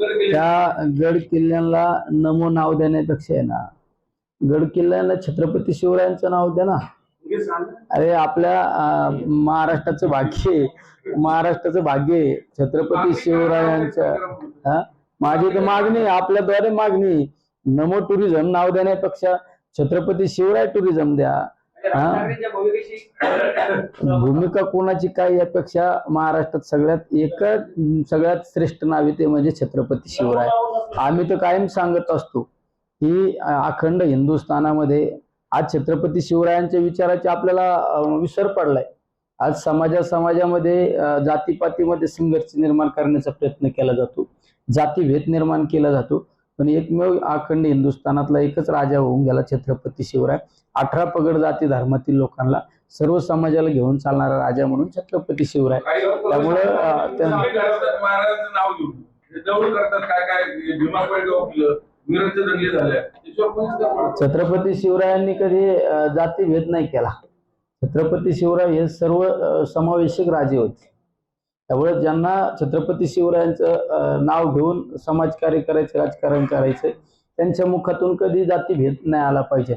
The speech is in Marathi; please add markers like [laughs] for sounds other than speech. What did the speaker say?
त्या गड किल्ल्यांना नमो नाव देण्यापेक्षा आहे ना गड किल्ल्यांना छत्रपती शिवरायांचं नाव द्या ना अरे आपल्या महाराष्ट्राचं भाग्य आहे. महाराष्ट्राचं भाग्य आहे. छत्रपती शिवरायांच्या माझी तर मागणी आहे, आपल्याद्वारे मागणी नमो टुरिझम नाव देण्यापेक्षा छत्रपती शिवराय टुरिझम द्या [laughs] भूमिका कोणाची काय यापेक्षा महाराष्ट्रात सगळ्यात एकच सगळ्यात श्रेष्ठ नाव ते म्हणजे छत्रपती शिवराय. आम्ही तर कायम सांगत असतो की अखंड हिंदुस्थानामध्ये आज छत्रपती शिवरायांच्या विचाराचे आपल्याला विसर पडलाय. आज समाजा समाजामध्ये जातीपातीमध्ये संघर्ष निर्माण करण्याचा प्रयत्न केला जातो. जातीभेद निर्माण केला जातो. पण एकमेव अखंड हिंदुस्थानातला एकच राजा होऊन गेला छत्रपती शिवराय. अठरा पगड जाती धर्मातील लोकांना सर्व समाजाला घेऊन चालणारा राजा म्हणून छत्रपती शिवराय. त्यामुळं. छत्रपती शिवरायांनी कधी जातीभेद नाही केला. छत्रपती शिवराय हे सर्व समावेशक राजे होते. त्यामुळे ज्यांना छत्रपती शिवरायांचं नाव घेऊन समाजकार्य करायचं राजकारण करायचं त्यांच्या मुखातून कधी जातीभेद नाही आला पाहिजे.